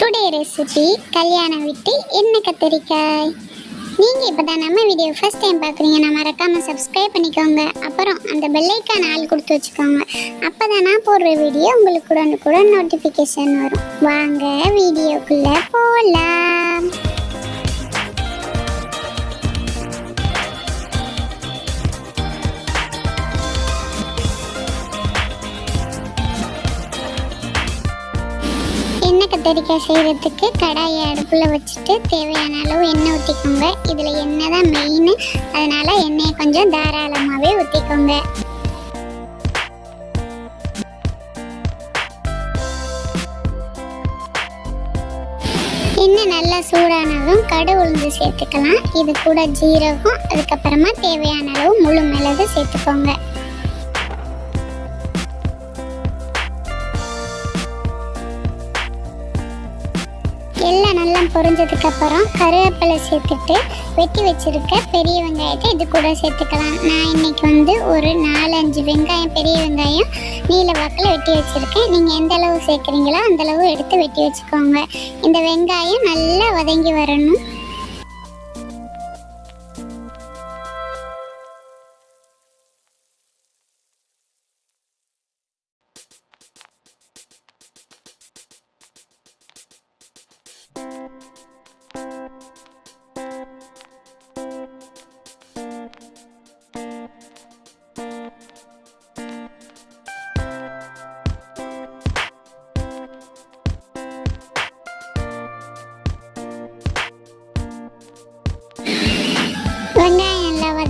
Today recipe கல்யாணம் விட்டு என்ன கத்திரிக்காய். நீங்கள் இப்போ தான் நம்ம வீடியோ ஃபஸ்ட் டைம் பார்க்குறீங்கன்னா மறக்காமல் சப்ஸ்கிரைப் பண்ணிக்கோங்க. அப்புறம் அந்த பெல்லைக்கான ஆள் கொடுத்து வச்சுக்கோங்க. அப்போ தான் நான் போடுற வீடியோ உங்களுக்கு உடனுக்குடன் நோட்டிஃபிகேஷன் வரும். வாங்க வீடியோக்குள்ளே போகலாம் எண்ணெய் கத்தரிக்காய் செய்கிறதுக்கு கடாயை அடுப்பில் வச்சுட்டு தேவையான அளவு எண்ணெய் ஊற்றிக்கோங்க இதில் எண்ணெய் தான் மெயின் அதனால் எண்ணெயை கொஞ்சம் தாராளமாகவே ஊற்றிக்கோங்க எண்ணெய் நல்லா சூடானதும் கடு உளுந்து சேர்த்துக்கலாம். இது கூட ஜீரகம் அதுக்கப்புறமா தேவையான அளவு முழு மிளகு சேர்த்துக்கோங்க. எல்லாம் நல்லா கருவேப்பிலை சேர்த்துட்டு வெட்டி வச்சுருக்க பெரிய வெங்காயத்தை இது கூட சேர்த்துக்கலாம். நான் இன்னைக்கு வந்து ஒரு நாலஞ்சு வெங்காயம் பெரிய வெங்காயம் நீல வாக்கில் வெட்டி வச்சுருக்கேன். நீங்கள் எந்த அளவு சேர்க்குறீங்களோ அந்த அளவு எடுத்து வெட்டி வச்சுக்கோங்க. இந்த வெங்காயம் நல்லா வதங்கி வரணும்.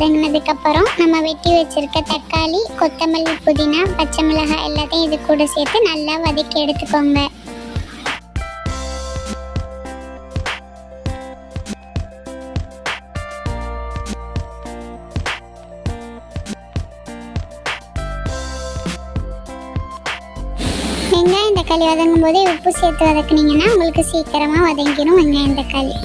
நல்லா வதங்கினதுக்கு அப்புறம் நம்ம வெட்டி வச்சிருக்க தக்காளி கொத்தமல்லி புதினா பச்சை மிளகாய் எல்லாத்தையும் இது கூட சேர்த்து நல்லா வதக்கி எடுத்துக்கோங்க. வெங்காயம் தக்காளி வதங்கும் போதே உப்பு சேர்த்து வதக்குனீங்கன்னா உங்களுக்கு சீக்கிரமா வதங்கிடும் வெங்காயம் தக்காளி.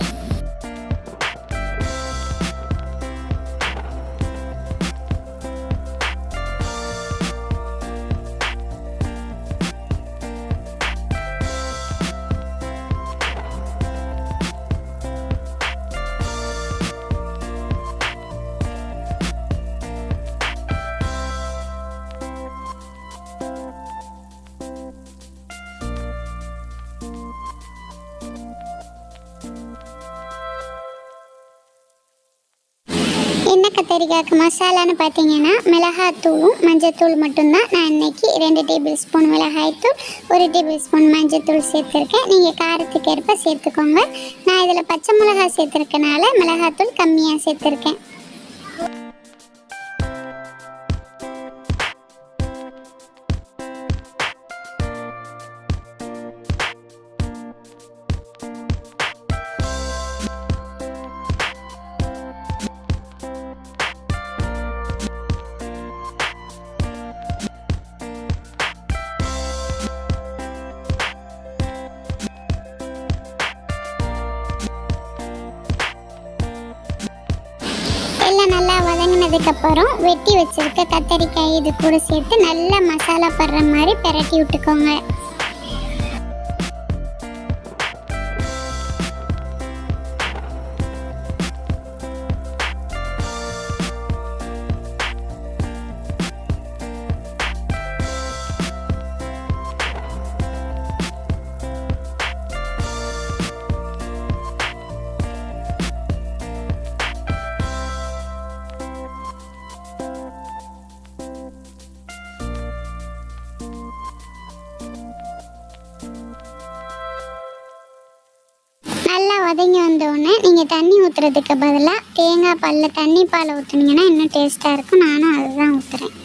என்ன கத்தரிக்காய்க்கு மசாலான்னு பார்த்தீங்கன்னா மிளகாத்தூளும் மஞ்சத்தூள் மட்டும்தான். நான் இன்றைக்கி ரெண்டு டேபிள் ஸ்பூன் மிளகாய்த்தூள் ஒரு டேபிள் ஸ்பூன் மஞ்சத்தூள் சேர்த்துருக்கேன். நீங்கள் காரத்துக்கு ஏற்ப சேர்த்துக்கோங்க. நான் இதில் பச்சை மிளகாய் சேர்த்துருக்கனால மிளகாத்தூள் கம்மியாக சேர்த்துருக்கேன். வதங்கினதுக்கப்புறம் வெட்டி வச்சிருக்க கத்தரிக்காய் இது கூட சேர்த்து நல்லா மசாலா படுற மாதிரி பிரட்டி விட்டுக்கோங்க. நல்லா வதங்கி வந்தோடனே நீங்கள் தண்ணி ஊற்றுறதுக்கு பதிலாக தேங்காய் பாலில் தண்ணி பாலை ஊற்றுனீங்கன்னா இன்னும் டேஸ்ட்டாக இருக்கும். நானும் அதுதான் ஊற்றுறேன்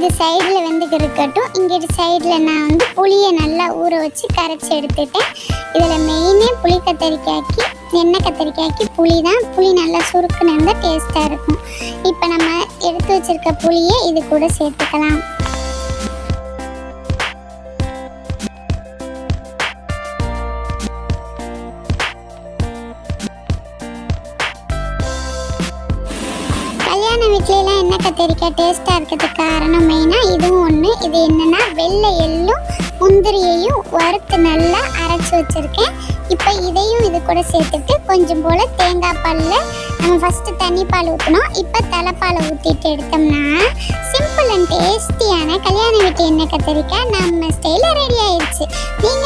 இது சைடில் வெந்துக்கு இருக்கட்டும். இங்கிட்டு சைடில் நான் வந்து புளியை நல்லா ஊற வச்சு கரைச்சி எடுத்துட்டேன். இதில் மெயினே புளி கத்தரிக்காய்க்கு எண்ணெய் கத்தரிக்காய்க்கு புளி தான். புளி நல்லா சுருக்குன்னு இருந்தால் டேஸ்ட்டாக இருக்கும். இப்போ நம்ம எடுத்து வச்சிருக்க புளியை இது கூட சேர்த்துக்கலாம். சின்ன எண்ணெய் கத்திரிக்காய் டேஸ்ட்டாக இருக்கிறதுக்கு காரணம் மெயினாக இதுவும் ஒன்று இது என்னென்னா வெள்ளை எள்ளும் முந்திரியையும் வறுத்து நல்லா அரைச்சி வச்சுருக்கேன். இப்போ இதையும் இது கூட சேர்த்துட்டு கொஞ்சம் போல் தேங்காய் பாலில் நம்ம ஃபஸ்ட்டு தண்ணி பால் ஊற்றணும் இப்போ தலைப்பாலை ஊற்றிட்டு எடுத்தோம்னா சிம்பிள் அண்ட் டேஸ்டியான கல்யாண வீட்டு எண்ணெய் கத்திரிக்காய் நம்ம ஸ்டைலில் ரெடி ஆயிடுச்சு நீங்கள்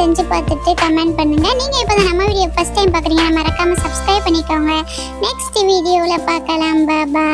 செஞ்சு பார்த்துட்டு கமெண்ட் பண்ணுங்கள் நீங்கள் இப்போ தான் நம்ம வீடியோ ஃபஸ்ட் டைம் பார்க்குறீங்கன்னா மறக்காமல் சப்ஸ்கிரைப் பண்ணிக்கோங்க. நெக்ஸ்ட் வீடியோவில் பார்க்கலாம். பாபா